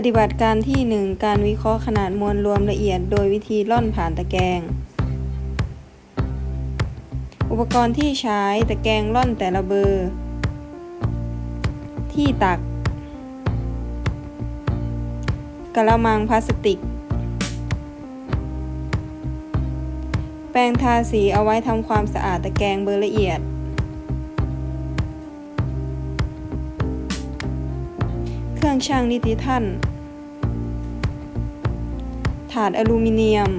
ปฏิบัติการที่ 1 การวิเคราะห์ขนาดมวลรวมละเอียด โดยวิธีล่อนผ่านตะแกรงอุปกรณ์ที่ใช้ตะแกรงล่อนแต่ละเบอร์ ที่ตัก กระมังพลาสติก แปรงทาสีเอาไว้ทำความสะอาดตะแกรงเบอร์ละเอียด รื่องช่างนิติท่าน ถาดอลูมิเนียม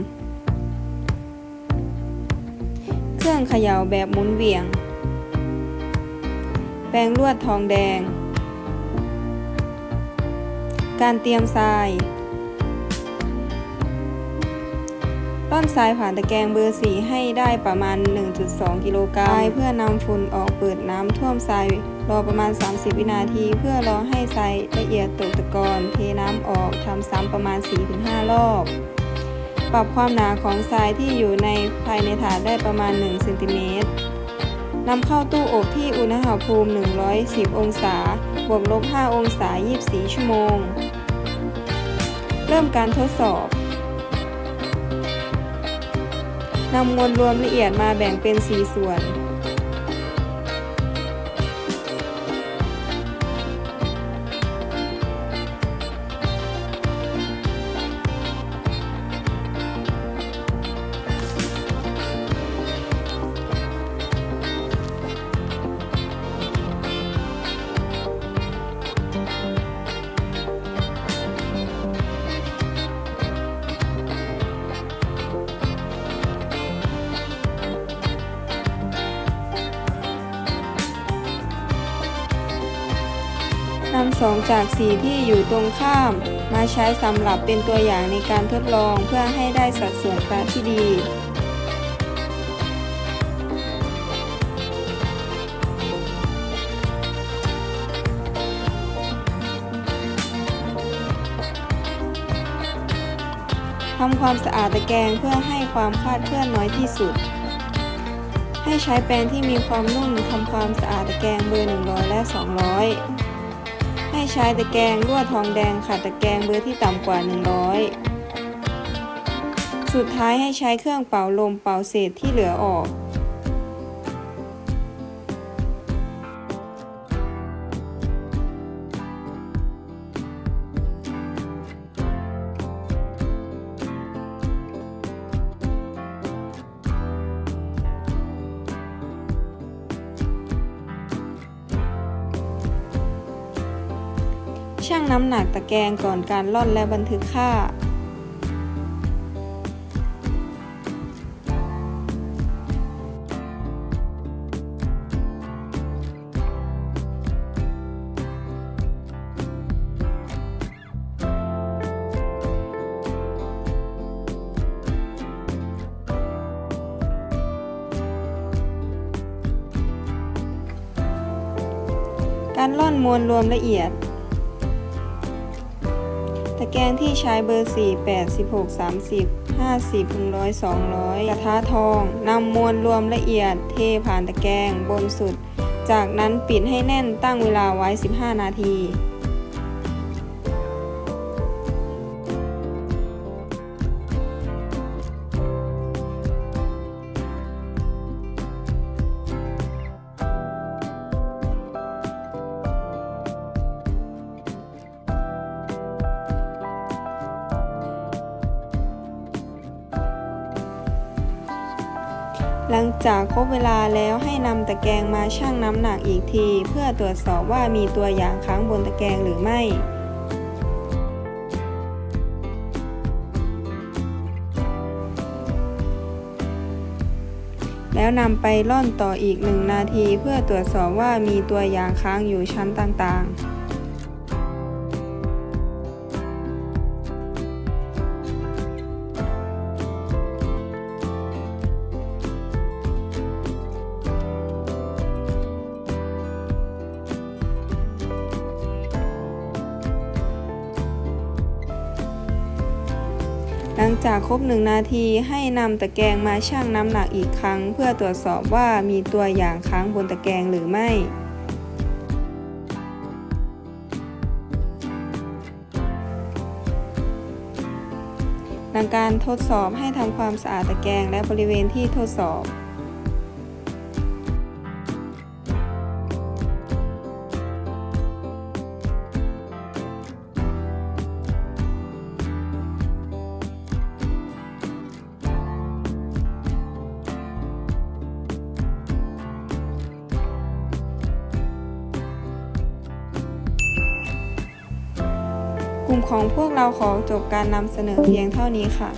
เครื่องเขย่าแบบหมุนเวียง แปรงลวดทองแดง การเตรียมทราย ร่อนทรายผ่านตะแกรงเบอร์สีให้ได้ประมาณ 1.2 กิโลกรัมเพื่อนำฝุ่นออกเปิดน้ำท่วมทรายรอประมาณ 30 วินาที เพื่อรอให้ทรายละเอียดตกตะกอนเทน้ำออกทำซ้ำประมาณ 4-5 รอบ ปรับความหนาของทรายที่อยู่ในภายในถาดได้ประมาณ1เซนติเมตรนำเข้าตู้อบที่อุณหภูมิ 110 องศา บวกลบ 5 องศา 24 ชั่วโมง เริ่มการทดสอบ นำมวลรวมละเอียดมาแบ่งเป็น 4 ส่วน นำสองจากสีที่อยู่ตรงข้าม มาใช้สำหรับเป็นตัวอย่างในการทดลองเพื่อให้ได้สัดส่วนกราฟที่ดีทำความสะอาดตะแกรงเพื่อให้ความคลาดเคลื่อนน้อยที่สุด ให้ใช้แปรงที่มีความนุ่มทำความสะอาดตะแกรงเบอร์ 100 และ 200 ให้ใช้ตะแกรงลวดทองแดงขัดตะแกรงเบอร์ที่ต่ำกว่า 100 สุดท้ายให้ใช้เครื่องเป่าลมเป่าเศษที่เหลือออก ชั่งน้ำหนักตะแกรงก่อนการล่อนและบันทึกค่า การล่อนมวลรวมละเอียด แกงที่ใช้เบอร์ 4 8 16 30 50ถึง100 200กระทะทองนำมวลรวมละเอียดเทผ่านตะแกรงบนสุด จากนั้นปิดให้แน่นตั้งเวลาไว้ 15 นาที หลังจากครบเวลาแล้วให้นำตะแกรงมาชั่งน้ำหนักอีกที เพื่อตรวจสอบว่ามีตัวอย่างค้างบนตะแกรงหรือไม่แล้วนำไปร่อนต่ออีกหนึ่งนาทีเพื่อตรวจสอบว่ามีตัวอย่างค้างอยู่ชั้นต่างๆ หลังจากครบหนึ่งนาทีให้นำตะแกรงมาชั่งน้ำหนักอีกครั้ง เพื่อตรวจสอบว่ามีตัวอย่างค้างบนตะแกรงหรือไม่หลังการทดสอบให้ทำความสะอาดตะแกรงและบริเวณที่ทดสอบ ลุ่มของพวกเราขอจบการนำเสนอเพียงเท่านี้ค่ะ